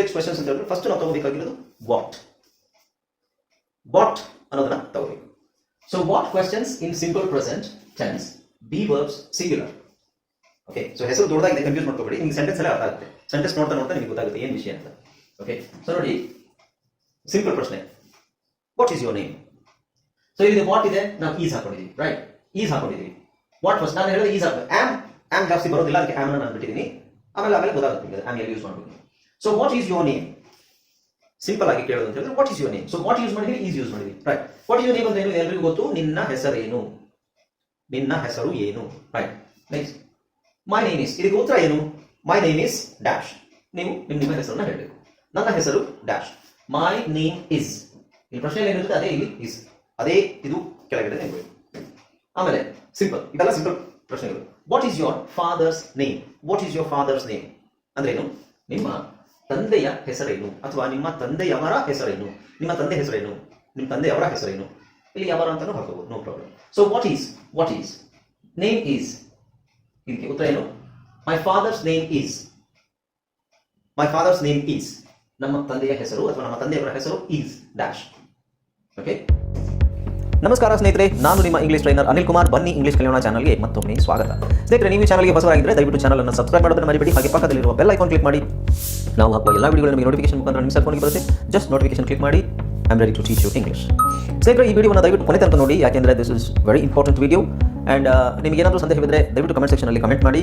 H questions ಅಂತ ಹೇಳಿದ್ರೆ first ನಾವು ತಗೋಬೇಕಾಗಿರೋದು ವಾಟ್ ವಾಟ್ ಅನ್ನೋದನ್ನ ತಗೋಬೇಕು. So what questions in simple present tense be verbs singular okay so ಹೆಸರು ದೊಡ್ಡದಾಗಿದೆ ಕನ್ಫ್ಯೂಸ್ ಮಾಡ್ಕೋಬೇಡಿ. ನಿಮ್ಗೆ ಸೆಂಟೆನ್ಸ್ ಎಲ್ಲ ಅರ್ಥ ಆಗುತ್ತೆ. ಸೆಂಟೆನ್ಸ್ ನೋಡ್ತಾ ನೋಡ್ತಾ ನಿಮಗೆ ಗೊತ್ತಾಗುತ್ತೆ ಏನು ವಿಷಯ ಅಂತ. ಓಕೆ ಸೊ ನೋಡಿ ಸಿಂಪಲ್ ಪ್ರಶ್ನೆ. What is your name so ಇಲ್ಲಿ ವಾಟ್ ಇದೆ, ನಾವು ಈಸ್ ಹಾಕೊಂಡಿದೀವಿ ರೈಟ್ ಈಸ್ ಹಾಕೊಂಡಿದ್ದೀವಿ ವಾಟ್ ಫಸ್ಟ್ ನಾನು ಹೇಳಿದ್ರೆ ಈಸ್ ಹಾಕಬೇಕು ಆಮ್ ಆಮ್ ಜಾಸ್ತಿ ಬರೋದಿಲ್ಲ, ಅದಕ್ಕೆ ಆಮ್ ನಾನು ಬಿಟ್ಟಿದ್ದೀನಿ. ಆಮೇಲೆ ಆಮೇಲೆ ಗೊತ್ತಾಗುತ್ತೆ ಆಮ್ ಎಲ್ಲಿ ಯೂಸ್ ಮಾಡಬೇಕು so what is your name simple ಆಗಿ ಕೇಳೋದು ಅಂತ ಹೇಳಿದ್ರೆ what is your name so what use ಮಾಡಿದ್ವಿ ಈಸ್ ಯೂಸ್ ಮಾಡಿದ್ವಿ ರೈಟ್ ವಾಟ್ ಯೂಸ್ ನೇಮ್ ಅಂತ ಏನು ಎಲ್ರಿಗೂ ಗೊತ್ತು, ನಿನ್ನ ಹೆಸರೇನು? ನಿನ್ನ ಹೆಸರು ಏನು right next my name is ಇದಕ್ಕೆ ಉತ್ತರ ಏನು? ಮೈ ನೇಮ್ ಇಸ್ ಡ್ಯಾಶ್ ನೀವು ನಿಮ್ಮ ನಿಮ್ಮ ಹೆಸರನ್ನ ಹೇಳಬೇಕು. ನನ್ನ ಹೆಸರು ಡ್ಯಾಶ್ ಮೈ ನೇಮ್ ಇಸ್ ಇಲ್ಲಿ ಪ್ರಶ್ನೆ ಏನಿರುತ್ತೆ? ಅದೇ ಇಲ್ಲಿ ಇಸ್ ಅದೇ ಇದು ಕೆಳಗಡೆ ನೆನಪು ಆಮೇಲೆ ಸಿಂಪಲ್ ಇದೆಲ್ಲ ಸಿಂಪಲ್ ಪ್ರಶ್ನೆಗಳು. What is your father's name what is your father's name ಅಂದ್ರೇನು ನಿಮ್ಮ ತಂದೆಯ ಹೆಸರೇನು? ಅಥವಾ ನಿಮ್ಮ ತಂದೆಯವರ ಹೆಸರೇನು? ನಿಮ್ಮ ತಂದೆ ಹೆಸರೇನು? ನಿಮ್ಮ ತಂದೆಯವರ ಹೆಸರೇನು? ಇಲ್ಲಿ ಯಾವ ಅಂತಾನು ಹಾಕಬಹುದು no problem so what is what is name is ಇದಕ್ಕೆ ಉತ್ತರ ಏನು? My father's name is my father's name is ನಮ್ಮ ತಂದೆಯ ಹೆಸರು ಅಥವಾ ನಮ್ಮ ತಂದೆಯವರ ಹೆಸರು ಈಸ್ ಡ್ಯಾಶ್ ಓಕೆ ನಮಸ್ಕಾರ ಸ್ನೇಹಿತರೆ, ನಾನು ನಿಮ್ಮ ಇಂಗ್ಲಿಷ್ ಟ್ರೈನರ್ ಅನಿಲ್ ಕುಮಾರ್. ಬನ್ನಿ ಇಂಗ್ಲಿಷ್ ಕಲಿಯೋಣ ಚಾನಲ್ಗೆ ಮತ್ತೊಮ್ಮೆ ಸ್ವಾಗತ. ಸ್ನೇಹಿತರೆ, ನೀವು ಚಾನಲ್ಗೆ ಹೊಸವರಾಗಿದ್ದರೆ ದಯವಿಟ್ಟು ಚಾನಲ್ ಅನ್ನು ಸಬ್ಸ್ಕ್ರೈಬ್ ಮಾಡೋದನ್ನು ಮರಿಬೇಡಿ. ಹಾಗೆ ಪಕ್ಕದಲ್ಲಿರುವ ಬೆಲ್ ಐಕಾನ್ ಕ್ಲಿಕ್ ಮಾಡಿ. ನಾವು ಹಾಕುವ ಎಲ್ಲ ವಿಡಿಯೋಗಳು ನಿಮಗೆ ನೋಟಿಫಿಕೇಶನ್ ಮುಖಾಂತರ ನಿಮ್ಮ ಸೆಲ್ ಫೋನ್ಗೆ ಬರುತ್ತೆ. ಜಸ್ಟ್ ನೋಟಿಫಿಕೇಶನ್ ಕ್ಲಿಕ್ ಮಾಡಿ. I am ready to teach you English ಸ್ನೇಹಿತರೆ, ಈ ವಿಡಿಯೋನ ದಯವಿಟ್ಟು ಕೊನೆ ತನಕ ನೋಡಿ. ಯಾಕೆಂದರೆ this is very important video and ನಿಮಗೇನಾದರೂ ಸಂದೇಹವಿದ್ದರೆ ದಯವಿಟ್ಟು ಕಮೆಂಟ್ ಸೆಕ್ಷನಲ್ಲಿ ಕಮೆಂಟ್ ಮಾಡಿ.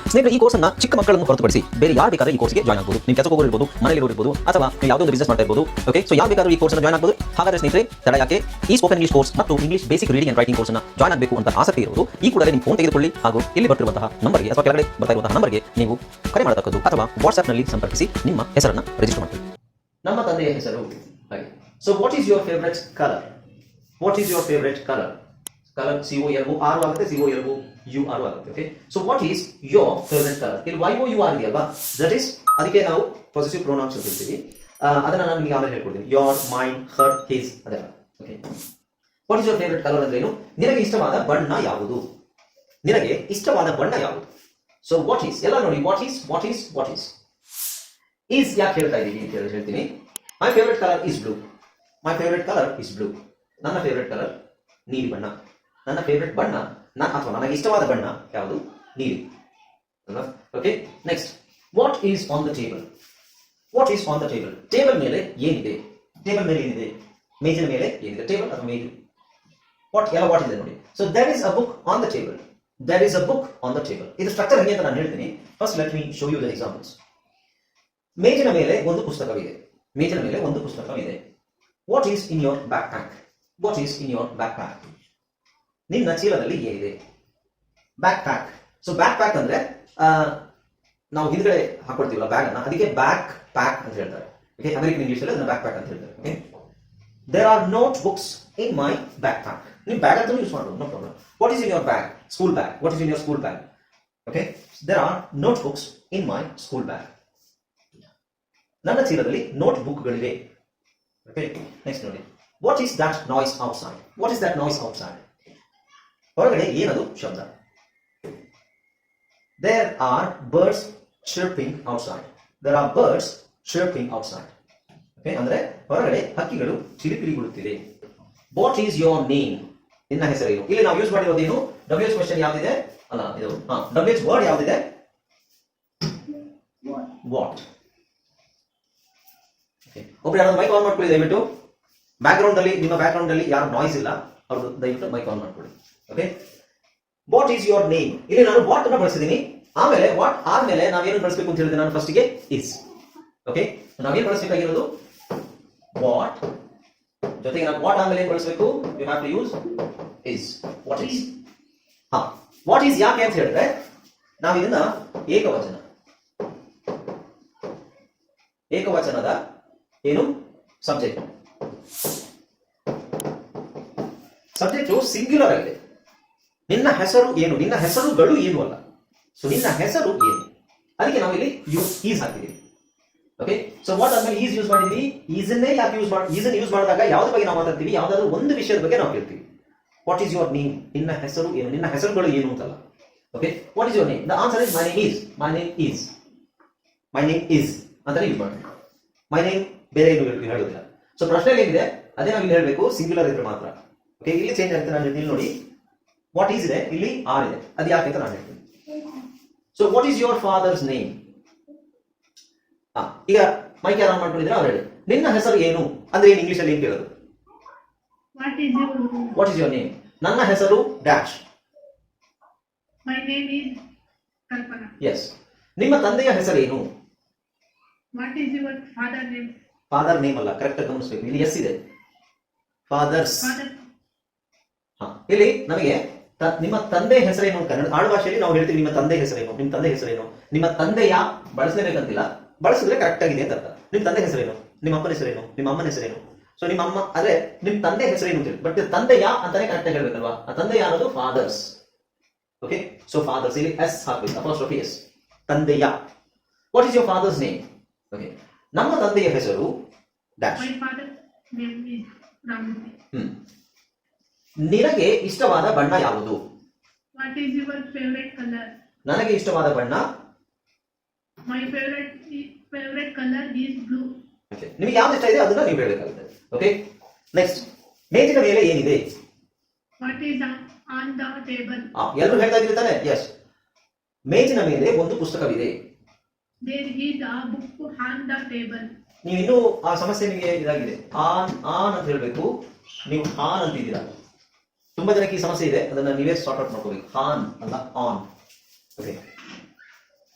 ಸ್ನೇಹಿತರೆ, ಈ ಕೋರ್ಸ್ ಅನ್ನ ಚಿಕ್ಕ ಮಕ್ಕಳನ್ನು ಹೊರತುಪಡಿಸಿ ಬೇರೆ ಯಾರು ಬೇಕಾದ್ರೆ ಈ ಕೋರ್ಸ್ಗೆ ಜಾಯ್ನ್ ಆಗಬಹುದು ನಿಮ್ಮ ಕೆಲಸ ಇರ್ಬೋದು ಮನೆಯಲ್ಲಿ ಇರ್ಬೋದು, ಅಥವಾ ಯಾವುದೋ ಒಂದು ಬಿಸ್ನೆಸ್ ಮಾಡ್ತಾ ಇರ್ಬೋದು ಓಕೆ ಸೊ ಯಾವ ಬೇಕಾದ್ರೂ ಈ ಕೋರ್ಸ್ ಜಾಯ್ನ್ ಆಗಬಹುದು ಹಾಗಾದ್ರೆ ಸ್ನೇಹಿತರೆ, ತಡ ಯಾಕೆ? ಈ ಸ್ಪೋಕನ್ ಇಂಗ್ಲಿಷ್ ಕೋರ್ಸ್ ಮತ್ತು English basic reading and writing ಕೋರ್ಸ್ನ ಜಾಯ್ನ್ ಆಗಬೇಕು ಅಂತ ಆಸಕ್ತಿ ಇರುವುದು ಈ ಕೂಡ ನಿಮ್ಮ ಫೋನ್ ತೆಗೆದುಕೊಳ್ಳಿ ಹಾಗೂ ಇಲ್ಲಿ ಬರ್ತಿರುವಂತಹ ನಂಬರ್ಗೆ ಅಥವಾ ಕೆಳಗಡೆ ಬರ್ತಾ ಇರುವಂತಹ ನಂಬರ್ಗೆ ನೀವು ಕರೆ ಮಾಡತಕ್ಕದ್ದು ಅಥವಾ ವಾಟ್ಸ್ಆಪ್ನಲ್ಲಿ ಸಂಪರ್ಕಿಸಿ, ನಿಮ್ಮ ಹೆಸರನ್ನ ರಿಜಿಸ್ಟರ್ ಮಾಡಿ ನಮ್ಮ ತಂದೆಯ ಹೆಸರು ಹಾಗೆ. So what is your favourite colour what is your favourite colour colour C O L O ಆಗುತ್ತೆ C O L O U R ಆಗುತ್ತೆ okay so what is your present colour ಇಲ್ಲಿ ವೈ ಓ ಯು ಆರ್ ಇದೆಯಲ್ವಾ that is ಅದಕ್ಕೆ ನಾವು positive pronounce ಅಂತ ಹೇಳ್ತೀವಿ. ಅದನ್ನ ನಾನು ನಿಮಗೆ ಆಮೇಲೆ ಹೇಳ್ಕೊಡ್ತೀನಿ. ಯೋರ್ ಮೈಂಡ್ ಹರ್ ಹಿಸ್ ಅದೆಲ್ಲ okay what is your favourite colour ಅಂದ್ರೆ ಏನು? ನಿನಗೆ ಇಷ್ಟವಾದ ಬಣ್ಣ ಯಾವುದು? ನಿನಗೆ ಇಷ್ಟವಾದ ಬಣ್ಣ ಯಾವುದು? ಸೊ ವಾಟ್ ಈಸ್ ಎಲ್ಲ ನೋಡಿ what is what is what is is ಯಾಕೆ ಹೇಳ್ತಾ ಇದ್ದೀನಿ ಅಂತ ಹೇಳಿ ಹೇಳ್ತೀನಿ. My favourite colour is blue my favourite colour is blue ನನ್ನ ಫೇವರೇಟ್ ಕಲರ್ ನೀಲಿ ಬಣ್ಣ. ನನ್ನ ಫೇವ್ರೆಟ್ ಬಣ್ಣ ಅಥವಾ ನನಗೆ ಇಷ್ಟವಾದ ಬಣ್ಣ ಯಾವುದು? ನೀಲಿ. Okay next what is on the table what is on the table table ಮೇಲೆ ಏನಿದೆ? ಟೇಬಲ್ ಮೇಲೆ ಏನಿದೆ? ಮೇಜಿನ ಮೇಲೆ ಏನಿದೆ? ಟೇಬಲ್ ಅಥವಾ ಮೇಜು? ವಾಟ್ ಎಲ್ಲ ವಾಟ್ ಇದೆ ನೋಡಿ. So there is a book on the table there is a book on the table ಇದು ಸ್ಟ್ರಕ್ಚರ್ ಹೇಗೆ ಅಂತ ನಾನು ಹೇಳ್ತೀನಿ. First let me show you the examples ಮೇಜಿನ ಮೇಲೆ ಒಂದು ಪುಸ್ತಕವಿದೆ. ಮೇಜಿನ ಮೇಲೆ ಒಂದು ಪುಸ್ತಕವಿದೆ. What is in your backpack what is in your backpack ನಿನ್ನ ಚೀಲದಲ್ಲಿ ಏನಿದೆ? Backpack so backpack ಅಂದ್ರೆ ನಾವು ಹಿಂದ್ಗಡೆ ಹಾಕೊಡ್ತೀವಲ್ಲ ಬ್ಯಾಗ್ ಅನ್ನ, ಅದಕ್ಕೆ ಬ್ಯಾಕ್ ಪ್ಯಾಕ್ ಅಂತ ಹೇಳ್ತಾರೆ. ಅಮೆರಿಕನ್ ಇಂಗ್ಲಿಷ್ ಅಲ್ಲಿ ಅದನ್ನ ಬ್ಯಾಕ್ ಪ್ಯಾಕ್ ಅಂತ ಹೇಳ್ತಾರೆ. Okay there are notebooks in my backpack ನೀವು ಬ್ಯಾಗ್ ಅಂತ use no problem what is in your bag school bag what is in your school bag okay there are notebooks in my school bag ನನ್ನ ಚೀಲದಲ್ಲಿ note ಬುಕ್ಗಳಿವೆ okay next ನೋಡಿ. What is that noise outside what is that noise outside ಹೊರಗಡೆ ಏನದು? ಶಬ್ದ. There are birds chirping outside there are birds chirping outside okay ಅಂದ್ರೆ ಹೊರಗಡೆ ಹಕ್ಕಿಗಳು ಚಿಲಿಪಿಲಿಗುಡುತ್ತಿದೆ ವಾಟ್ ಈಸ್ ಯೋರ್ ನೇಮ್ ನಿನ್ನ ಹೆಸರೇನು ಇಲ್ಲಿ ನಾವು ಯೂಸ್ ಮಾಡಿರೋದು ಏನು? ಡಬ್ಲ್ಯೂ ಎಚ್ ಕ್ವಶನ್ ಯಾವ್ದಿದೆ? ಅಲ್ಲ, ಇದು, ಹಾ ಡಬ್ಲ್ಯೂ ಎಚ್ ವರ್ಡ್ ಯಾವ್ದಿದೆ? ವಾಟ್ ಒಬ್ರು ಯಾರು ಮೈಕ್ ಆನ್ ಮಾಡ್ಕೊಳ್ಳಿ, ದಯವಿಟ್ಟು. ಬ್ಯಾಕ್ ಗ್ರೌಂಡ್ ಅಲ್ಲಿ, ನಿಮ್ಮ ಬ್ಯಾಕ್ ಅಲ್ಲಿ ಯಾರು ನಾಯ್ಸ್ ಇಲ್ಲ. ಅವ್ರದ್ದು ದಯವಿಟ್ಟು ಮೈಕ್ ಆನ್ ಮಾಡ್ಕೊಳ್ಳಿ. Okay what is your name ಇಲ್ಲಿ ನಾನು ವಾಟ್ ಅನ್ನು ಬಳಸಿದ್ದೀನಿ. ಆಮೇಲೆ ವಾಟ್ ಆದ್ಮೇಲೆ ನಾವೇನು ಬಳಸಬೇಕು ಅಂತ ಹೇಳಿದೆ ನಾನು ಫಸ್ಟಿಗೆ ಇಸ್ ಓಕೆ ನಾವೇನು ಬಳಸಬೇಕಾಗಿರೋದು? ವಾಟ್ ಜೊತೆಗೆ ನಾವು ವಾಟ್ ಆಮೇಲೆ ಏನು ಬಳಸಬೇಕು? You have to use is what is ಹಾ. ವಾಟ್ ಈಸ್ ಯಾಕೆ ಅಂತ ಹೇಳಿದ್ರೆ, ನಾವು ಇದನ್ನ ಏಕವಚನ. ಏಕವಚನದ ಏನು? ಸಬ್ಜೆಕ್ಟ್ ಸಬ್ಜೆಕ್ಟು ಸಿಂಗ್ಯುಲರ್ ಆಗಿದೆ. ನಿನ್ನ ಹೆಸರು ಏನು? ನಿನ್ನ ಹೆಸರುಗಳು ಏನು ಅಲ್ಲ. ಸೊ ನಿನ್ನ ಹೆಸರು ಏನು? ಅದಕ್ಕೆ ನಾವು ಇಲ್ಲಿ ಯೂಸ್ ಈಸ್ ಹಾಕಿದ್ದೀವಿ. ಓಕೆ ಸೊ ವಾಟ್ ಆದ್ಮೇಲೆ ಈಸ್ ಯೂಸ್ ಮಾಡಿದ್ವಿ? ಈಸನ್ನೇ ಯಾಕೆ ಯೂಸ್ ಮಾಡಿ ಈಸನ್ ಯೂಸ್ ಮಾಡಿದಾಗ ಯಾವ್ದ್ರ ಬಗ್ಗೆ ನಾವು ಮಾತಾಡ್ತೀವಿ? ಯಾವ್ದಾದ್ರು ಒಂದು ವಿಷಯದ ಬಗ್ಗೆ ನಾವು ಕೇಳ್ತೀವಿ. ವಾಟ್ ಈಸ್ ಯುವರ್ ನೇಮ್ ನಿನ್ನ ಹೆಸರು ಏನು? ನಿನ್ನ ಹೆಸರುಗಳು ಏನು ಅಂತಲ್ಲ. Okay what is your name the answer is my name is my name is my name is ಅಂತಾನೆ ಯೂಸ್ ಮಾಡಿ ಮೈ ನೇಮ್ ಬೇರೆ ಏನು ಹೇಳಿ- ಹೇಳೋದಿಲ್ಲ. ಸೊ ಪ್ರಶ್ನೆ ಏನಿದೆ? ಅದೇ ನಾವು ಇಲ್ಲಿ ಹೇಳಬೇಕು. ಸಿಂಗ್ಯುಲರ್ ಇದ್ರೆ ಮಾತ್ರ. ಓಕೆ ಇಲ್ಲಿ ಚೇಂಜ್ ಆಗುತ್ತೆ. ನಾನು ಇಲ್ಲಿ ನೋಡಿ. ವಾಟ್ ಈಸ್ ಇದೆ ಇಲ್ಲಿ ಆರ್ ಇದೆ ಅದು ಯಾಕೆ ಅಂತ ನಾನು ಹೇಳ್ತೀನಿ so what is your father's name ಈಗ ಮೈಕ್ ಯಾರು ಮಾಡ್ಕೊಂಡಿದ್ರೆ ಅವ್ರು ಹೇಳಿ ನಿನ್ನ ಹೆಸರು ಏನು? ಅಂದ್ರೆ ಏನು ಇಂಗ್ಲಿಷ್ ಅಲ್ಲಿ ಹೇಳೋದು ಕೇಳೋದು? What is your what is your name ನನ್ನ ಹೆಸರು dash My name is Kalpana. Yes ನಿಮ್ಮ ತಂದೆಯ ಹೆಸರೇನು What is your father name? Father name ಅಲ್ಲ. ಕರೆಕ್ಟ್ ಗಮನಿಸಬೇಕು. ಇಲ್ಲಿ ಎಸ್ ಇದೆ. ಫಾದರ್ಸ್ ಇಲ್ಲಿ ನಮಗೆ ನಿಮ್ಮ ತಂದೆ ಹೆಸರೇನು ಕನ್ನಡ ಆಡು ಭಾಷೆಯಲ್ಲಿ ನಾವು ಹೇಳ್ತೀವಿ ನಿಮ್ಮ ತಂದೆ ಹೆಸರೇನು ನಿಮ್ಮ ತಂದೆ ಹೆಸರೇನು. ನಿಮ್ಮ ತಂದೆಯ ಬಳಸಲೇಬೇಕಂತಿಲ್ಲ ಬಳಸಿದ್ರೆ ಕರೆಕ್ಟ್ ಆಗಿದೆ ಅಂತ ಅರ್ಥ. ನಿಮ್ಮ ತಂದೆ ಹೆಸರೇನು ನಿಮ್ಮ ಅಪ್ಪನ ಹೆಸರೇನು ನಿಮ್ಮ ಅಮ್ಮನ ಹೆಸರೇನು. ಸೊ ನಿಮ್ಮ ಅಮ್ಮ ಆದ್ರೆ ನಿಮ್ಮ ತಂದೆ ಹೆಸರೇನು ಅಂತ ಹೇಳಿ. ಬಟ್ ತಂದೆಯ ಅಂತಾನೆ ಕರೆಕ್ಟ್ ಆಗಿ ಹೇಳ್ಬೇಕಲ್ವಾ? ಆ ತಂದೆಯ ಅನ್ನೋದು ಫಾದರ್ಸ್ ಓಕೆ ಸೊ ಫಾದರ್ಸ್ ಇಲ್ಲಿ ಎಸ್ ಹಾಕ್ಬೇಕು ಅಪಾಸ್ಟ್ರೋಫಿ ಎಸ್ ತಂದೆಯ. What is your father's name okay ನಮ್ಮ ತಂದೆಯ ಹೆಸರು ಡ್ಯಾಶ್ ಹ್ಮ್. ನಿನಗೆ ಇಷ್ಟವಾದ ಬಣ್ಣ ಯಾವುದು? What is your favorite color? ನನಗೆ ಇಷ್ಟವಾದ ಬಣ್ಣ? My favorite favorite colour is blue. ನಿಮಗೆ ಯಾವ್ದು ಇಷ್ಟ ಇದೆ ಅದನ್ನ ನೀವು ಹೇಳಬೇಕಾಗುತ್ತೆ. ಓಕೆ ನೆಕ್ಸ್ಟ್ ಮೇಜಿನ ಮೇಲೆ ಏನಿದೆ? What is on the table? ಎಲ್ಲರೂ ಹೇಳ್ತಾ ಇದ್ದೀರಿ ತಾನೆ? ಎಸ್ ಮೇಜಿನ ಮೇಲೆ ಒಂದು ಪುಸ್ತಕವಿದೆ. There is a book on the table ನೀವು ಇನ್ನೂ ಆ ಸಮಸ್ಯೆ ನಿಮಗೆ ಇದಾಗಿದೆ. ಆನ್ ಆನ್ ಅಂತ ಹೇಳಬೇಕು. ನೀವು ಆನ್ ಅಂತಿದ್ದೀರಾ? ತುಂಬಾ ಜನಕ್ಕೆ ಈ ಸಮಸ್ಯೆ ಇದೆ ಅದನ್ನ ನೀವೇ ಸಾರ್ಟ್ ಔಟ್ ಮಾಡ್ಕೋಬೇಕು. ಹಾನ್ ಅಲ್ಲ ಆನ್. ಓಕೆ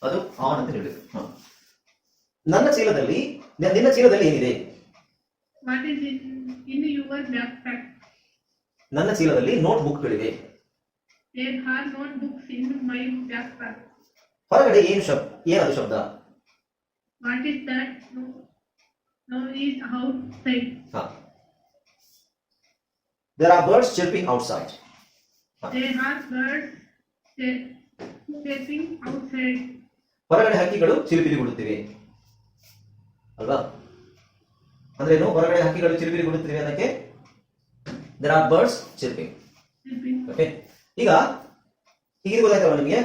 ಅದು ಆನ್ ಅಂತ ಹೇಳಬೇಕು. ನನ್ನ ಚೀಲದಲ್ಲಿ ನಿನ್ನ ಚೀಲದಲ್ಲಿ ಏನಿದೆ? ನನ್ನ ಚೀಲದಲ್ಲಿ ನೋಟ್ ಬುಕ್ಗಳಿವೆ ಗಳಿವೆ. ಹೊರಗಡೆ ಏನು ಶಬ್ದ ಏನದು ಶಬ್ದ? That no no is how is outside. ಹಾ are birds chirping outside. There are birds chirping outside. ಹೊರಗಡೆ ಹಕ್ಕಿಗಳು ಚಿಲಿಪಿಲಿಗುಡುತ್ತಿವೆ ಅಲ್ವಾ? ಅಂದ್ರೇನು ಹೊರಗಡೆ ಹಕ್ಕಿಗಳು ಚಿಲಿಪಿಲಿಗುಡುತ್ತಿವೆ ಅದಕ್ಕೆ there are birds chirping Chirping. Okay ಈಗ ಹೀಗೆ ಗೊತ್ತಾಯ್ತಲ್ಲ ನಿಮಗೆ?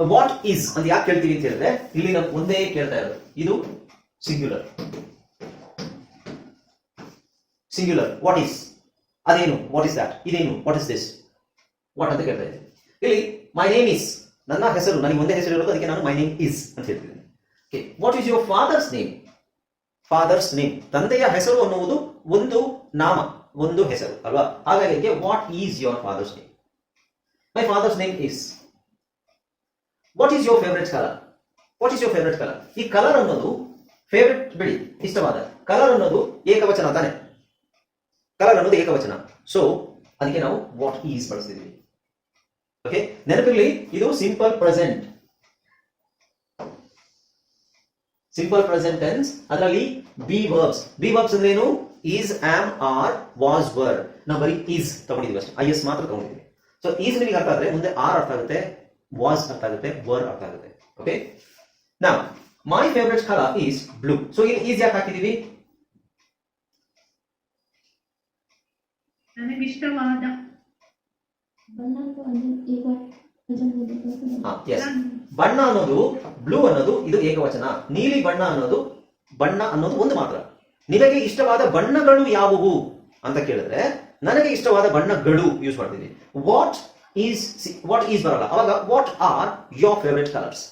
ವಾಟ್ ಈಸ್ ಅಂತ ಯಾಕೆ ಕೇಳ್ತೀವಿ ಅಂತ ಹೇಳಿದ್ರೆ ಇಲ್ಲಿ ನಾವು ಒಂದೇ ಕೇಳ್ತಾ ಇರೋದು. ಇದು ಸಿಂಗ್ಯುಲರ್ ಸಿಂಗ್ಯುಲರ್ ವಾಟ್ ಈಸ್ ಅದೇನು? ವಾಟ್ ಇಸ್ ದಟ್ ಇದೇನು? ವಾಟ್ ಇಸ್ ದಿಸ್ ವಾಟ್ ಅಂತ ಕೇಳ್ತಾ ಇದ್ದೀನಿ. ಇಲ್ಲಿ ಮೈ ನೇಮ್ ಇಸ್ ನನ್ನ ಹೆಸರು, ನನಗೆ ಒಂದೇ ಹೆಸರು ಇರೋದು, ಅದಕ್ಕೆ ನಾನು ಮೈ ನೇಮ್ ಇಸ್ ಅಂತ ಹೇಳ್ತಿದ್ದೀನಿ. Okay what is your father's name father's name ತಂದೆಯ ಹೆಸರು ಅನ್ನುವುದು ಒಂದು ನಾಮ, ಒಂದು ಹೆಸರು, ಅಲ್ವಾ? ಹಾಗಾಗಿ what is your father's name my father's name is what is your favourite colour what is your favourite colour ಈ ಕಲರ್ ಅನ್ನೋದು ಫೇವ್ರೆಟ್ ಬಿಡಿ, ಇಷ್ಟವಾದ. ಕಲರ್ ಅನ್ನೋದು ಏಕವಚನ ತಾನೆ. ಕಲರ್ ಅನ್ನೋದು ಏಕವಚನ. ಸೊ ಅದಕ್ಕೆ ನಾವು ವಾಟ್ ಈಸ್ ಬಳಸಿದ್ವಿ ಓಕೆ ನೆನಪಿರ್ಲಿ, ಇದು simple present simple present tense ಅದರಲ್ಲಿ ಬಿ ವರ್ಬ್ಸ್ ಬಿ ವರ್ಬ್ಸ್ ಅಂದ್ರೆ ಏನು? Is am are was were ನಾವು ಬರೀ ಈಸ್ ತಗೊಂಡಿದ್ವಿ ಅಷ್ಟೇ. ಐ ಎಸ್ ಮಾತ್ರ ತಗೊಂಡಿದ್ವಿ. ಸೊ ಈಸ್ ನಿಮಗೆ ಅರ್ಥ ಆದ್ರೆ ಮುಂದೆ ಆರ್ ಅರ್ಥ ಆಗುತ್ತೆ ವಾಸ್ ಅರ್ಥ ಆಗುತ್ತೆ ವರ್ ಅರ್ಥ ಆಗುತ್ತೆ. ಓಕೆ ನಾ my favourite colour is blue so ಇಲ್ಲಿ ಈಸ್ ಯಾಕೆ ಹಾಕಿದೀವಿ? ಎಸ್ ಬಣ್ಣ ಅನ್ನೋದು ಬ್ಲೂ ಅನ್ನೋದು ಇದು ಏಕವಚನ. ನೀಲಿ ಬಣ್ಣ ಅನ್ನೋದು ಬಣ್ಣ ಅನ್ನೋದು ಒಂದು ಮಾತ್ರ. ನಿನಗೆ ಇಷ್ಟವಾದ ಬಣ್ಣಗಳು ಯಾವುವು ಅಂತ ಕೇಳಿದ್ರೆ ನನಗೆ ಇಷ್ಟವಾದ ಬಣ್ಣಗಳು ಯೂಸ್ ಮಾಡ್ತೀವಿ ವಾಟ್ ಈಸ್ ವಾಟ್ ಈಸ್ ಬರಲ್ಲ. ಅವಾಗ what are your favourite colours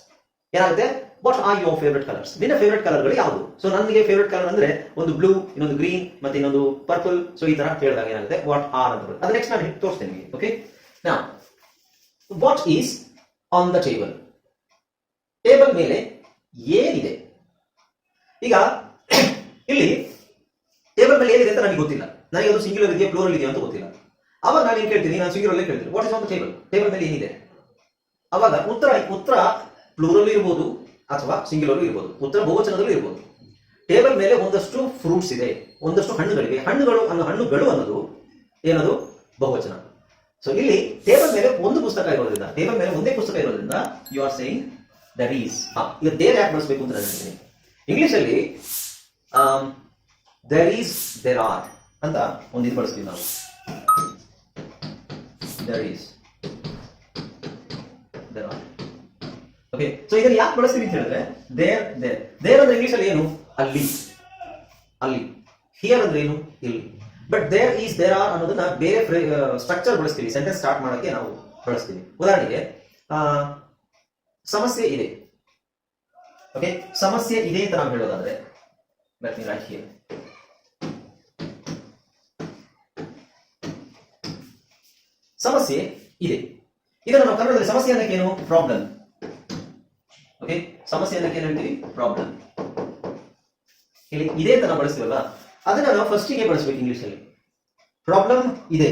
ಏನಾಗುತ್ತೆ? What are your favourite colours ನಿನ್ನ ಫೇವ್ರೆಟ್ ಕಲರ್ಗಳು ಯಾವುದು? ಸೊ ನನಗೆ ಫೇವ್ರೆಟ್ ಕಲರ್ ಅಂದ್ರೆ ಒಂದು ಬ್ಲೂ ಇನ್ನೊಂದು ಗ್ರೀನ್ ಮತ್ತೆ ಇನ್ನೊಂದು ಪರ್ಪಲ್ ಸೊ ಈ ತರ ಕೇಳಿದಾಗ ಏನಾಗುತ್ತೆ? ವಾಟ್ ಆರ್ ಅಂತ ಅದು ನೆಕ್ಸ್ಟ್ ನಾನು ತೋರಿಸ್ತೇನೆ ನಿಮಗೆ ಓಕೆ ನಾ what is on the table table ಮೇಲೆ ಏನಿದೆ? ಈಗ, ಇಲ್ಲಿ ಟೇಬಲ್ ಮೇಲೆ ಏನಿದೆ ಅಂತ ನನಗೆ ಗೊತ್ತಿಲ್ಲ. ನನಗೆ ಅದು ಸಿಂಗ್ಯುಲರ್ ಇದೆಯಾ ಪ್ಲೋರಲ್ ಇದೆಯಾ ಅಂತ ಗೊತ್ತಿಲ್ಲ. ಅವಾಗ ನಾನು ಏನ್ ಕೇಳ್ತೀನಿ? ನಾನು ಸಿಂಗ್ಯುಲರ್ ಕೇಳ್ತೀನಿ. What is on the table table ಮೇಲೆ ಏನಿದೆ? ಅವಾಗ ಉತ್ತರ ಉತ್ತರ ಪ್ಲೂರಲ್ ಇರ್ಬೋದು. ಅಥವಾ ಸಿಂಗ್ಯುಲರ್ ಇರ್ಬೋದು, ಉತ್ತರ ಬಹುವಚನದಲ್ಲೂ ಇರ್ಬೋದು. ಟೇಬಲ್ ಮೇಲೆ ಒಂದಷ್ಟು ಫ್ರೂಟ್ಸ್ ಇದೆ, ಒಂದಷ್ಟು ಹಣ್ಣುಗಳಿವೆ. ಹಣ್ಣುಗಳು ಅನ್ನೋ ಹಣ್ಣುಗಳು ಅನ್ನೋದು ಏನದು? ಬಹುವಚನ. ಸೊ ಇಲ್ಲಿ ಟೇಬಲ್ ಮೇಲೆ ಒಂದು ಪುಸ್ತಕ ಇರೋದ್ರಿಂದ, ಟೇಬಲ್ ಮೇಲೆ ಒಂದೇ ಪುಸ್ತಕ ಇರೋದ್ರಿಂದ you are saying that is ಈಗ ದೇರ್ ಯಾಕೆ ಬಳಸಬೇಕು ಅಂತ ನಾನು ಇಂಗ್ಲಿಷ್ ಅಲ್ಲಿ ದರ್ ಈಸ್ ದೆರ್ ಆರ್ ಅಂತ ಒಂದು ಇದು ಬಳಸ್ತೀವಿ ನಾವು. ದರ್ ಈಸ್ ಓಕೆ ಸೊ ಇದನ್ನ ಯಾಕೆ ಬಳಸ್ತೀವಿ ಅಂತ ಹೇಳಿದ್ರೆ ದೇರ್ ದೇರ್ ದೇರ್ ಅಂದ್ರೆ ಇಂಗ್ಲಿಷ್ ಅಲ್ಲಿ ಏನು? ಅಲ್ಲಿ. ಅಲ್ಲಿ. ಹಿಯರ್ ಅಂದ್ರೆ ಏನು? ಇಲ್ಲಿ. But there is there are ಅನ್ನೋದನ್ನ ಬೇರೆ ಸ್ಟ್ರಕ್ಚರ್ ಬಳಸ್ತೀವಿ. ಸೆಂಟೆನ್ಸ್ ಸ್ಟಾರ್ಟ್ ಮಾಡೋಕ್ಕೆ ನಾವು ಬಳಸ್ತೀವಿ. ಉದಾಹರಣೆಗೆ ಸಮಸ್ಯೆ ಇದೆ. ಓಕೆ ಸಮಸ್ಯೆ ಇದೆ ಅಂತ ನಾವು ಹೇಳೋದಾದ್ರೆ ಬರ್ತೀನಿ ರಾಜಕೀಯ ಸಮಸ್ಯೆ ಇದೆ. ಇದನ್ನು ನಾವು ಕನ್ನಡದಲ್ಲಿ ಸಮಸ್ಯೆ ಅನ್ನಕ್ಕೆ ಏನು? ಪ್ರಾಬ್ಲಮ್ ಓಕೆ ಸಮಸ್ಯೆ ಅನ್ನಕ್ಕೆ ಏನು ಹೇಳ್ತೀವಿ ಪ್ರಾಬ್ಲಮ್ ಇಲ್ಲಿ ಇದೇ ತರ ಬಳಸ್ತೀವಲ್ಲ ಅದನ್ನ ನಾವು ಫಸ್ಟಿಗೆ ಬಳಸ್ಬೇಕು ಇಂಗ್ಲಿಷ್ ಅಲ್ಲಿ. ಪ್ರಾಬ್ಲಮ್ ಇದೆ.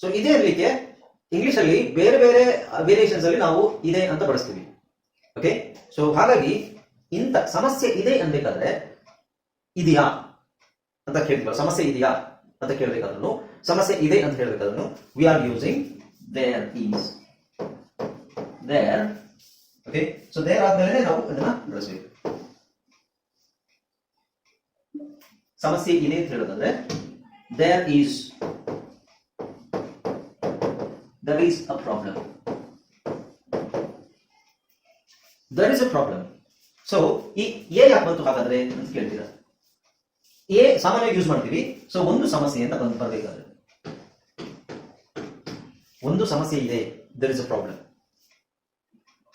ಸೊ ಇದೇ ಇರಲಿಕ್ಕೆ ಇಂಗ್ಲಿಷ್ ಅಲ್ಲಿ ಬೇರೆ ಬೇರೆ ವೇರಿಯೇಷನ್ಸ್ ಅಲ್ಲಿ ನಾವು ಇದೆ ಅಂತ ಬಳಸ್ತೀವಿ. ಓಕೆ ಸೊ ಹಾಗಾಗಿ ಇಂಥ ಸಮಸ್ಯೆ ಇದೆ ಅನ್ಬೇಕಾದ್ರೆ ಇದೆಯಾ ಅಂತ ಕೇಳ್ತೀವಲ್ಲ ಸಮಸ್ಯೆ ಇದೆಯಾ ಅಂತ ಕೇಳಬೇಕಾದ್ರೂ ಸಮಸ್ಯೆ ಇದೆ ಅಂತ ಹೇಳಬೇಕಾದ್ರೂ we are using there is there okay so ಆದ್ಮೇಲೆ ನಾವು ಅದನ್ನ ಬಳಸಬೇಕು. ಸಮಸ್ಯೆ ಏನೇ ಅಂತ ಹೇಳೋದಂದ್ರೆ there is there is a problem there is a problem so ಈ ಎ ಯಾಕೆ ಬಂತು ಹಾಗಾದ್ರೆ ಅಂತ ಕೇಳ್ತೀರಾ? ಎ ಸಾಮಾನ್ಯವಾಗಿ ಯೂಸ್ ಮಾಡ್ತೀವಿ. ಸೊ ಒಂದು ಸಮಸ್ಯೆ ಅಂತ ಬಂದು ಬರಬೇಕಾದ್ರೆ. ಒಂದು ಸಮಸ್ಯೆ ಇದೆ. ದರ್ ಇಸ್ ಅ ಪ್ರಾಬ್ಲಮ್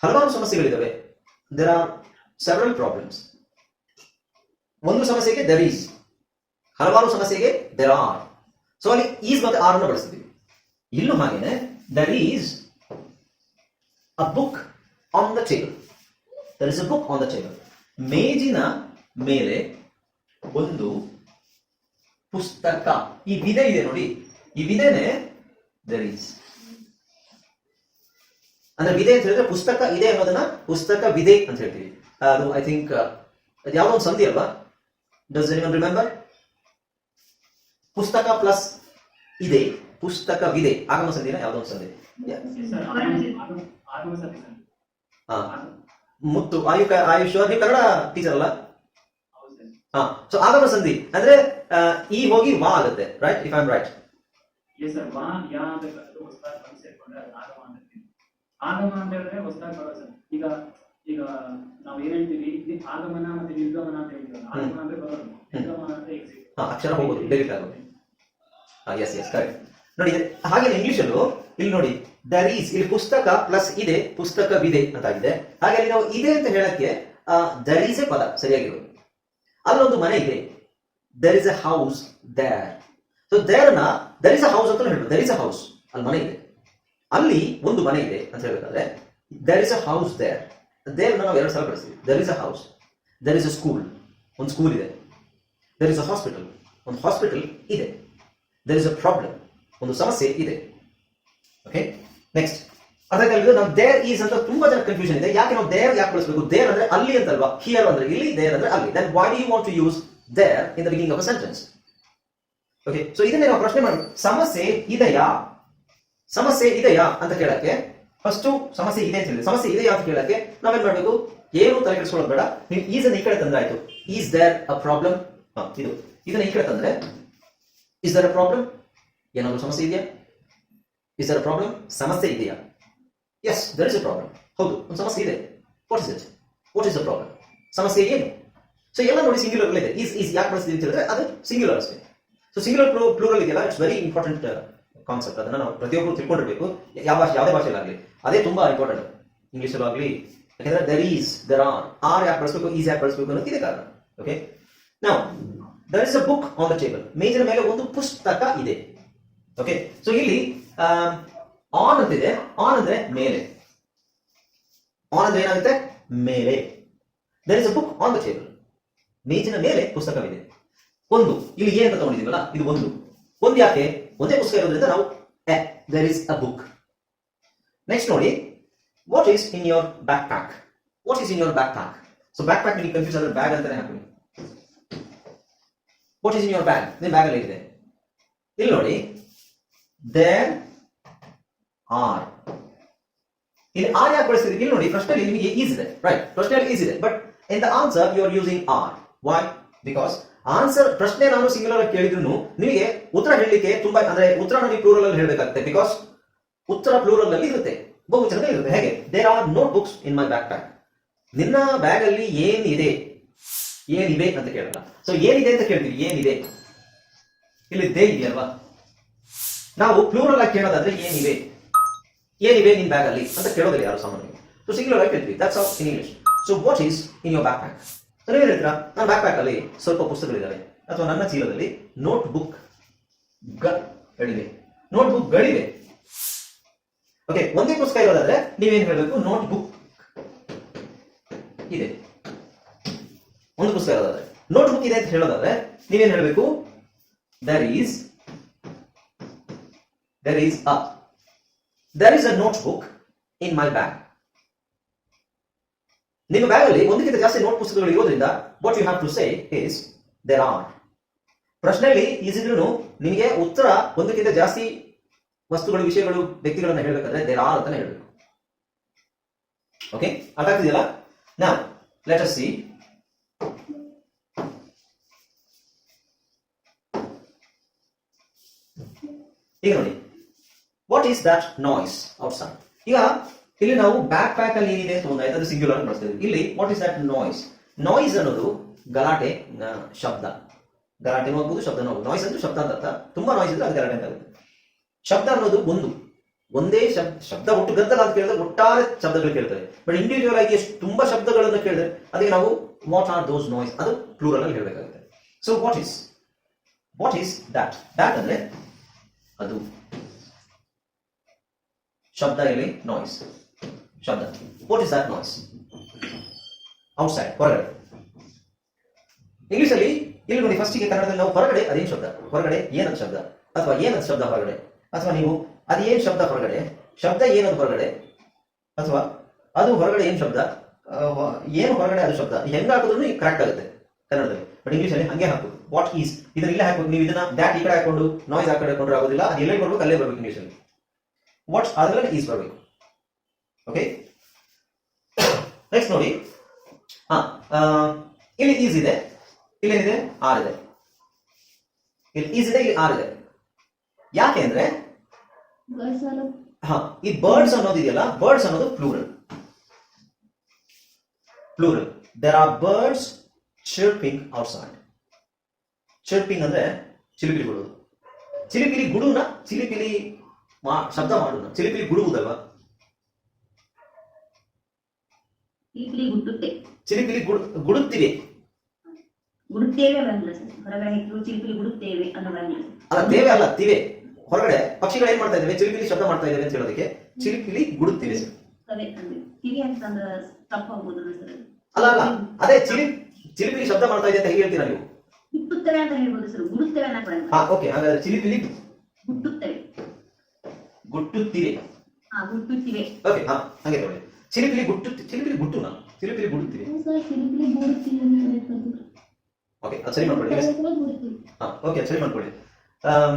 ಹಲವಾರು ಸಮಸ್ಯೆಗಳಿದ್ದಾವೆ ದೆರ್ ಆರ್ ಸೆವರಲ್ ಪ್ರಾಬ್ಲಮ್ಸ್ ಒಂದು ಸಮಸ್ಯೆಗೆ ದರ್ ಈಸ್ ಹಲವಾರು ಸಮಸ್ಯೆಗೆ ದೆರ್ ಆರ್ ಸೊ ಅಲ್ಲಿ ಈಸ್ ಮತ್ತೆ ಆರ್ ಅನ್ನು ಬಳಸ್ತೀವಿ ಇಲ್ಲೂ ಹಾಗೇನೆ there is a book on the table there is a book on the table ಮೇಜಿನ ಮೇಲೆ ಒಂದು ಪುಸ್ತಕ. ಈ ವಿಧ ಇದೆ ನೋಡಿ. ಈ ವಿಧೇನೆ ದರ್ ಈಸ್ ಅಂದ್ರೆ ವಿದೆ ಅಂತ ಹೇಳಿದ್ರೆ ಪುಸ್ತಕ ಇದೆ ಅನ್ನೋದನ್ನ ಪುಸ್ತಕ ವಿದೆ ಅಂತ ಹೇಳ್ತೀವಿ. ಅದು ಐ ಥಿಂಕ್ ಅದು ಯಾವುದೋ ಒಂದು ಸಂಧಿ ಅಲ್ವಾ? ಡಸ್ ಎನಿವನ್ ರಿಮೆಂಬರ್ ಪುಸ್ತಕ ಪ್ಲಸ್ ಇದೆ, ಪುಸ್ತಕ ಪುಸ್ತಕವಿದೆ ಆಗಮ ಸಂಧಿನ ಯಾವುದೋ ಒಂದು ಸಂಧಿ. ಹಾ ಮುತ್ತು ಆಯು ಆಯುಷ್ ನೀವು ಕನ್ನಡ ಟೀಚರ್ ಅಲ್ಲ? ಹಾ ಸೊ ಆಗಮ ಸಂಧಿ, ಅಂದ್ರೆ ಈ ಹೋಗಿ ವಾ ಆಗುತ್ತೆ right if I am right sir ಅಂತ ಹೇಳಿದ್ರೆ ಹೊಸದಾಗಿ ಬರೋದು ಈಗ ಈಗ ನಾವು ಏನ್ ಹೇಳ್ತೀವಿ? ಆಗಮನ ಮತ್ತೆ ನಿರ್ಗಮನ ಅಂತ ಹೇಳ್ತೀವಿ ಆಗಮನ ಅಂದ್ರೆ ಬರೋದು. ನಿರ್ಗಮನ ಅಂದ್ರೆ ಎಕ್ಸಿಟ್ ಅಕ್ಷರ ಹೋಗೋದು ಡೆಲಿಟ್ ಎಸ್ ಎಸ್ ಕರೆಕ್ಟ್ ನೋಡಿ ಹಾಗೆ ಇಂಗ್ಲಿಷ್ ಅಲ್ಲೂ ಇಲ್ಲಿ ನೋಡಿ ದರ್ ಈಸ್ ಇಲ್ಲಿ ಪುಸ್ತಕ ಪ್ಲಸ್ ಇದೆ ಪುಸ್ತಕವಿದೆ ಅಂತ ಆಗಿದೆ ಹಾಗೆ ಅಲ್ಲಿ ನಾವು ಇದೆ ಅಂತ ಹೇಳಕ್ಕೆ ದರ್ ಈಸ್ ಎ ಪದ ಸರಿಯಾಗಿರೋದು. ಅಲ್ಲೊಂದು ಮನೆ ಇದೆ. There is a house there so ದರ್ನ there is a house ಅಂತ ಹೇಳ್ಬೋದು. ದರ್ ಇಸ್ ಅ ಹೌಸ್ ಅಲ್ಲಿ ಮನೆ ಇದೆ. ಅಲ್ಲಿ ಒಂದು ಮನೆ ಇದೆ ಅಂತ ಹೇಳಬೇಕಾದ್ರೆ there is a house there there ನಾವು ಎರಡು ಸಲ ಬಳಸ್ತೀವಿ. There is a house there is a school ಒಂದು ಸ್ಕೂಲ್ ಇದೆ. ದರ್ ಇಸ್ ಅ ಹಾಸ್ಪಿಟಲ್ ಒಂದು ಹಾಸ್ಪಿಟಲ್ ಇದೆ. ದರ್ ಇಸ್ ಅ ಪ್ರಾಬ್ಲಮ್ ಒಂದು ಸಮಸ್ಯೆ ಇದೆ. ಓಕೆ ನೆಕ್ಸ್ಟ್ ಅದಕ್ಕೆ ನಾವು ದೇರ್ ಈಸ್ ಅಂತ ತುಂಬಾ ಜನ ಕನ್ಫ್ಯೂಷನ್ ಇದೆ. ಯಾಕೆ ನಾವು ದೇರ್ ಯಾಕೆ ಬಳಸಬೇಕು? ದೇರ್ ಅಂದ್ರೆ ಅಲ್ಲಿ ಅಂತಲ್ವಾ? ಹಿಯರ್ ಅಂದ್ರೆ ಇಲ್ಲಿ ದೇರ್ ಅಂದ್ರೆ ಅಲ್ಲಿ. Then why you want to use there in the beginning of a sentence okay so ಇದನ್ನೇ ನಾವು ಪ್ರಶ್ನೆ ಮಾಡಿ. ಸಮಸ್ಯೆ ಇದೆಯಾ? ಸಮಸ್ಯೆ ಇದೆಯಾ ಅಂತ ಕೇಳಕ್ಕೆ? ಫಸ್ಟ್ ಸಮಸ್ಯೆ ಇದೆ ಅಂತ ಹೇಳಿ ಸಮಸ್ಯೆ ಇದೆಯಾ ಅಂತ ಕೇಳಕ್ಕೆ ನಾವೇನ್ ಮಾಡಬೇಕು? ಏನು ತಲೆ ಬೇಡ. ನೀವು ಈಸ್ ಈ ಕಡೆ ತಂದ್ರೆ ಆಯ್ತು ಈಸ್ ದೇರ್ ಅ ಪ್ರಾಬ್ಲಮ್ ಇದು. ಇದನ್ನ ಈ ಕಡೆ ತಂದ್ರೆ ಇಸ್ ದರ್ ಅ ಪ್ರಾಬ್ಲಮ್ ಏನಾದ್ರು ಸಮಸ್ಯೆ ಇದೆಯಾ? ಇಸ್ ದರ್ ಅ ಪ್ರಾಬ್ಲಮ್ ಸಮಸ್ಯೆ ಇದೆಯಾ? Yes there is a problem ಹೌದು, ಒಂದು ಸಮಸ್ಯೆ ಇದೆ. What is it what is a problem ಸಮಸ್ಯೆ ಏನು? ಸೊ ಎಲ್ಲ ನೋಡಿ ಸಿಂಗ್ಯುಲರ್ ಇದೆ ಈಸ್ ಈಸ್ ಯಾಕೆ ಬಳಸ್ತೀವಿ ಅಂತ ಹೇಳಿದ್ರೆ, ಅದು ಸಿಂಗ್ಯುಲರ್ ಅಷ್ಟೇ. ಸೊ ಸಿಂಗ್ಯುಲರ್ ಪ್ಲೂರಲ್ ಇದೆಯಲ್ಲ ಇಟ್ಸ್ ವೆರಿ ಇಂಪಾರ್ಟೆಂಟ್ ಕಾನ್ಸೆಪ್ಟ್ ಅದನ್ನ ನಾವು ಪ್ರತಿಯೊಬ್ಬರು ತಿಳ್ಕೊಂಡಿರ್ಬೇಕು. ಯಾವ ಭಾಷೆ, ಯಾವುದೇ ಭಾಷೆಯಲ್ಲಾಗಲಿ. ಅದೇ ತುಂಬಾ ಇಂಪಾರ್ಟೆಂಟ್ ಇಂಗ್ಲೀಷಲ್ಲೂ ಆಗಲಿ ಯಾಕಂದ್ರೆ there is there are are ಯಾಕೆ ಬಳಸಬೇಕು ಈಸ್ ಯಾಕೆ ಬಳಸಬೇಕು ಅನ್ನೋದು ಇದೆ ಕಾರಣ. ಓಕೆ ನಾವು there is a book on the table major ಮೇಲೆ ಒಂದು ಪುಸ್ತಕ ಇದೆ. ಓಕೆ ಸೊ ಇಲ್ಲಿ ಆನ್ ಅಂತಿದೆ. ಆನ್ ಅಂದ್ರೆ ಮೇಲೆ. ಆನ್ ಅಂದ್ರೆ ಏನಾಗುತ್ತೆ? ಮೇಲೆ. There is a book on the table ಮೇಜಿನ ಮೇಲೆ ಪುಸ್ತಕವಿದೆ. ಒಂದು. ಇಲ್ಲಿ ಏನು ಅಂತ ತಗೊಂಡಿದೀವಲ್ಲ ಇದು ಒಂದು. ಒಂದು ಯಾಕೆ? ಒಂದೇ ಪುಸ್ತಕ ಇರೋದ್ರಿಂದ ನಾವು there is a book next ನೋಡಿ what is in your backpack what is in your backpack so backpack ನಿಮಗೆ ಕನ್ಫ್ಯೂಸ್ ಆದ್ರೆ ಬ್ಯಾಗ್ ಅಂತಾನೆ ಹಾಕಿ what is in your bag ನಿಮ್ಮ ಬ್ಯಾಗ್ ಅಲ್ಲಿ ಇದೆ. ಇಲ್ಲಿ ನೋಡಿ ದೇರ್ ಆರ್ ಇಲ್ಲಿ ಆರ್ ಯಾಕೆ ಬಳಸ್ತಿದ್ರಿ ಇಲ್ಲಿ ನೋಡಿ ಪ್ರಶ್ನೆಯಲ್ಲಿ ನಿಮಗೆ ಈಸ್ ಇದೆ ರೈಟ್ ಪ್ರಶ್ನೆಯಲ್ಲಿ ಈಸ್ ಇದೆ but in the answer you are using are why because answer ಪ್ರಶ್ನೆ ನಾನು ಸಿಂಗುಲರ್ ಆಗಿ ಕೇಳಿದ್ರು ನಿಮಗೆ ಉತ್ತರ ಹೇಳಲಿಕ್ಕೆ ತುಂಬಾ, ಅಂದ್ರೆ ಉತ್ತರ ನನಗೆ ಪ್ಲೂರಲ್ ಅಲ್ಲಿ ಹೇಳಬೇಕಾಗುತ್ತೆ ಬಿಕಾಸ್ ಉತ್ತರ ಪ್ಲೂರಲ್ ಅಲ್ಲಿ ಇರುತ್ತೆ ಬಹುವಚನದಲ್ಲಿ ಇರುತ್ತೆ. ಹೇಗೆ? There are notebooks in my backpack ನಿನ್ನ ಬ್ಯಾಗ್ ಅಲ್ಲಿ ಏನಿದೆ? ಏನಿದೆ ಅಂತ ಕೇಳಲ್ಲ ಸೊ ಏನಿದೆ ಅಂತ ಕೇಳ್ತೀವಿ. ಏನಿದೆ? ಇಲ್ಲಿ ದೇ ಇದೆಯಲ್ವಾ? ನಾವು ಪ್ಲೂರಲ್ ಆಗಿ ಕೇಳೋದಾದ್ರೆ ಏನಿದೆ? ಏನಿವೆ ನಿನ್ ಬ್ಯಾಗ್ ಅಲ್ಲಿ ಅಂತ ಕೇಳೋದಿಲ್ಲ ಯಾರು ಸಾಮಾನ್ಯ ಸೊ ಸಿಂಗುಲರ್ ಆಗಿ ಕೇಳ್ತೀವಿ. That's of in English so what is in your backpack so ನೀವು ಹೇಳ್ತೀರಾ ನನ್ನ ಬ್ಯಾಕ್ ಪ್ಯಾಕ್ ಅಲ್ಲಿ ಸ್ವಲ್ಪ ಪುಸ್ತಕಗಳಿದ್ದಾವೆ ಅಥವಾ ನನ್ನ ಚೀಲದಲ್ಲಿ ನೋಟ್ ಬುಕ್ ಗಳಿವೆ. ನೋಟ್ ಬುಕ್ ಗಳಿವೆ. ಓಕೆ ಒಂದೇ ಪುಸ್ತಕ ಇರೋದಾದ್ರೆ ನೀವೇನ್ ಹೇಳಬೇಕು? ನೋಟ್ ಬುಕ್ ಇದೆ. ಒಂದು ಪುಸ್ತಕ ಇರೋದಾದ್ರೆ. ನೋಟ್ ಬುಕ್ ಇದೆ ಅಂತ ಹೇಳೋದಾದ್ರೆ ನೀವೇನ್ ಹೇಳಬೇಕು? There is there is a there is a notebook in my bag ನಿಮ್ಮ ಬ್ಯಾಗ್ ಅಲ್ಲಿ ಒಂದಕ್ಕಿಂತ ಜಾಸ್ತಿ ನೋಟ್ ಪುಸ್ತಕಗಳು ಇರೋದ್ರಿಂದ what you have to say is there are ಪ್ರಶ್ನೆಯಲ್ಲಿ ಈಸಿದ್ರು ನಿಮಗೆ ಉತ್ತರ ಒಂದಕ್ಕಿಂತ ಜಾಸ್ತಿ ವಸ್ತುಗಳು, ವಿಷಯಗಳು, ವ್ಯಕ್ತಿಗಳನ್ನ ಹೇಳಬೇಕಾದ್ರೆ ದೇರ್ ಆರ್ ಅಂತಾನೆ ಹೇಳಬೇಕು. ಓಕೆ ಅರ್ಥ ಆಗ್ತಿದೆಯಲ್ಲ? ನಾ ಲೆಟ್ ಅಸ್ ಸಿ ಈಗ ನೋಡಿ. What is that noise outside ಈಗ ಇಲ್ಲಿ ನಾವು ಬ್ಯಾಕ್ ಪ್ಯಾಕ್ ಅಲ್ಲಿ ಏನಿದೆ ಅಂತ ಒಂದು ಆಯ್ತು ಸಿಂಗ್ಯುಲರ್ ಬಳಸ್ತೀವಿ ಇಲ್ಲಿ what is that noise noise ಅನ್ನೋದು ಗಲಾಟೆ ಶಬ್ದ. ಗಲಾಟೆ ಹೋಗ್ಬೋದು ಶಬ್ದ ನಾಯ್ಸ್ ಅಂದ್ರೆ ಶಬ್ದ ಅಂತ ತುಂಬಾ ನಾಯ್ಸ್ ಇದ್ರೆ ಅದು ಗಲಾಟೆ ಅಂತ ಆಗುತ್ತೆ. ಶಬ್ದ ಅನ್ನೋದು ಒಂದು. ಒಂದೇ ಶಬ್ದ ಶಬ್ದ ಒಟ್ಟು ಗದ್ದಲ ಅಂತ ಕೇಳಿದ್ರೆ ಒಟ್ಟಾರೆ ಶಬ್ದಗಳು ಕೇಳ್ತವೆ. ಬಟ್ ಇಂಡಿವಿಜುವಲ್ ಆಗಿ ಎಷ್ಟು ತುಂಬಾ ಶಬ್ದಗಳನ್ನು ಕೇಳಿದ್ರೆ ಅದಕ್ಕೆ ನಾವು ವಾಟ್ ಆರ್ ದೋಸ್ ನಾಯ್ಸ್ ಅದು ಪ್ಲೂರಲ್ ಅಲ್ಲಿ ಹೇಳಬೇಕಾಗುತ್ತೆ. So what is what is that that ಅಂದ್ರೆ ಅದು. ಶಬ್ದ ಇಲ್ಲಿ ನಾಯ್ಸ್ ಶಬ್ದ what is that noise outside ಹೊರಗಡೆ. ಇಂಗ್ಲಿಷ್ ಅಲ್ಲಿ, ಇಲ್ಲಿ ನೋಡಿ ಫಸ್ಟಿಗೆ ಕನ್ನಡದಲ್ಲಿ ನಾವು ಹೊರಗಡೆ ಅದೇನ್ ಶಬ್ದ? ಹೊರಗಡೆ ಏನದ ಶಬ್ದ? ಅಥವಾ ಏನದ ಶಬ್ದ ಹೊರಗಡೆ? ಅಥವಾ ನೀವು ಅದೇನ್ ಶಬ್ದ ಹೊರಗಡೆ? ಶಬ್ದ ಏನದು ಹೊರಗಡೆ? ಅಥವಾ ಅದು ಹೊರಗಡೆ ಏನು ಶಬ್ದ? ಏನು ಹೊರಗಡೆ ಅದು ಶಬ್ದ? ಹೆಂಗ್ ಹಾಕಿದ್ರು ಕರೆಕ್ಟ್ ಆಗುತ್ತೆ ಕನ್ನಡದಲ್ಲಿ. ಬಟ್ ಇಂಗ್ಲಿಷ್ ಅಲ್ಲಿ ಹಂಗೆ ಹಾಕು ವಾಟ್ ಈಸ್ ಇದನ್ನ ಇಲ್ಲೇ ಹಾಕ್ಬೇಕು. ನೀವು ಇದನ್ನ ದ್ಯಾಟ್ ಈ ಕಡೆ ಹಾಕೊಂಡು ನಾಯ್ಸ್ ಆ ಕಡೆ ಹಾಕೊಂಡ್ರೆ ಆಗೋದಿಲ್ಲ. ಅದು ಎಲ್ಲೇ ಬರ್ಬೇಕು, ಅಲ್ಲೇ ಬರಬೇಕು ಇಂಗ್ಲೀಷಲ್ಲಿ ವಾಟ್ಸ್ ಅದ್ರಲ್ಲಿ ಈಸ್ ಬರಬೇಕು. ಓಕೆ ನೆಕ್ಸ್ಟ್ ನೋಡಿ. ಹಾ ಇಲ್ಲಿ ಈಸ್ ಇದೆ. ಇಲ್ಲಿ ಏನಿದೆ ಆರ್ ಇದೆ. ಇಲ್ಲಿ ಈಸ್ ಇದೆ ಇಲ್ಲಿ ಆರ್ ಇದೆ. ಯಾಕೆ ಅಂದ್ರೆ? ಹಾ ಈ ಬರ್ಡ್ಸ್ ಅನ್ನೋದು ಇದೆಯಲ್ಲ ಬರ್ಡ್ಸ್ ಅನ್ನೋದು plural plural there are birds chirping outside chirping ಅಂದ್ರೆ ಚಿಲಿಪಿಲಿ ಗುಡುವುದು ಚಿಲಿಪಿಲಿ ಗುಡುನ ಚಿಲಿಪಿಲಿ ಶಬ್ದ ಮಾಡೋಣ ಚಿಲಿಪಿಲಿ ಗುಡುವುದಲ್ವಾ? ಇಲ್ಲಿ ಗುಟ್ಟುತ್ತೆ ಚಿಲಿಪಿಲಿ ಗುಡು ಗುಡುತ್ತಿವೆ ಗುಡುತ್ತೇವೆ ಬಂದಿಲ್ಲ ಸರ್. ಹೊರಗಡೆ ಹಾಕಿದ್ರು ಚಿಲಿಪಿಲಿ ಗುಡುತ್ತೇವೆ ಅನ್ನೋ ಬಂದಿಲ್ಲ ಅಲ್ಲ ತೇವೆ ಅಲ್ಲ ತಿವೆ. ಹೊರಗಡೆ ಪಕ್ಷಿಗಳು ಏನ್ ಮಾಡ್ತಾ ಇದಾವೆ? ಚಿಲಿಪಿಲಿ ಶಬ್ದ ಮಾಡ್ತಾ ಇದಾವೆ ಅಂತ ಹೇಳೋದಕ್ಕೆ ಚಿಲಿಪಿಲಿ ಗುಡುತ್ತಿವೆ ಸರ್. ಅಂದ್ರೆ ಕಿವಿ ಅಂತಂದ್ರೆ ತಪ್ಪಾಗ್ಬೋದು ಸರ್. ಅಲ್ಲ ಅಲ್ಲ. ಅದೇ ಚಿಲಿ ಚಿಲಿಪಿಲಿ ಶಬ್ದ ಮಾಡ್ತಾ ಇದೆ ಅಂತ ಹೇಗೆ ಹೇಳ್ತೀರಾ ನೀವು? ಹುಟ್ಟುತ್ತವೆ ಅಂತ ಹೇಳ್ಬೋದು ಸರ್. ಗುಡುತ್ತವೆ ಅಂತ ಹಾ ಓಕೆ. ಹಾಗಾದ್ರೆ ಚಿಲಿಪಿಲಿ ಹುಟ್ಟುತ್ತವೆ ಗುಟ್ಟುತ್ತಿವೆ ಹಾ ಗುಟ್ಟುತ್ತಿವೆ. ಓಕೆ ಹಾ ಹಾಗೆ ನೋಡಿ ಚಿಲಿಪಿಲಿ ಗುಟ್ಟು ಚಿಲಿಪಿಲಿ ನಾನು. ಚಿಲಿಪಿಲಿ ಗುಡುತ್ತೀನಿ ಓಕೆ ಅದು ಸರಿ ಮಾಡ್ಕೊಳ್ಳಿ. ಹಾ ಓಕೆ ಸರಿ ಮಾಡ್ಕೊಳ್ಳಿ. ಹಾಂ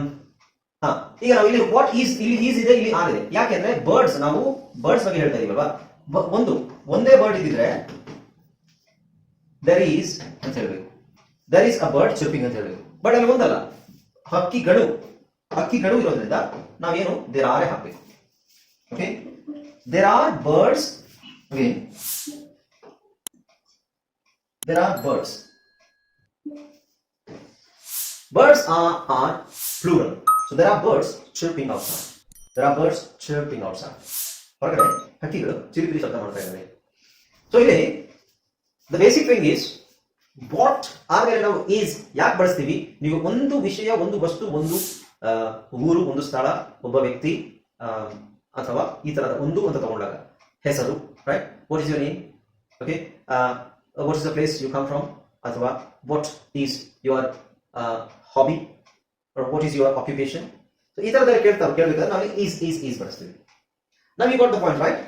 ಈಗ ನಾವು ಇಲ್ಲಿ ವಾಟ್ ಈಸ್ ಇಲ್ಲಿ ಈಸ್ ಇದೆ ಇಲ್ಲಿ ಆರ್ ಇದೆ. ಯಾಕೆಂದ್ರೆ ಬರ್ಡ್ಸ್ ನಾವು ಬರ್ಡ್ಸ್ ಬಗ್ಗೆ ಹೇಳ್ತಾ ಇದೀವಲ್ವಾ? ಒಂದು ಒಂದೇ ಬರ್ಡ್ ಇದ್ದಿದ್ರೆ ದರ್ ಈಸ್ ಅಂತ ಹೇಳ್ಬೇಕು. There is a bird chirping ಅಂತ ಹೇಳ್ಬೇಕು. ಬಟ್ ಅಲ್ಲಿ ಒಂದಲ್ಲ. ಹಕ್ಕಿಗಳು ಹಕ್ಕಿಗಳು ಇರೋದ್ರಿಂದ ನಾವೇನು ದೇರ್ ಆರೇ ಹಾಕ್ಬೇಕು. Okay there are birds okay There are birds Birds are, are plural. So there are birds chirping outside. There are birds chirping outside. ಹಕ್ಕಿಗಳು ಚಿರಿಪಿರಿ ಶಬ್ದ ಮಾಡ್ತಾ ಇದ್ದಾವೆ ಸೊ ಇಲ್ಲಿ the basic thing is what ಆದರೆ ನಾವು ಈಸ್ ಯಾಕೆ ಬಳಸ್ತೀವಿ ನೀವು ಒಂದು ವಿಷಯ ಒಂದು ವಸ್ತು ಒಂದು ಊರು ಒಂದು ಸ್ಥಳ ಒಬ್ಬ ವ್ಯಕ್ತಿ ಅಥವಾ ಈ ತರದ ಒಂದು ಅಂತ ತಗೊಂಡಾಗ ಹೆಸರು right what is your name okay what is the place you come from ಅಥವಾ what is your hobby what is your occupation so ಈ ತರದಲ್ಲಿ ಕೇಳ್ತಾರೆ ಕೇಳಬೇಕಾದ್ರೆ ನಾವು ಈಸ್ ಈಸ್ ಈಸ್ ಬಳಸ್ತೀವಿ ನಾವು you got the point right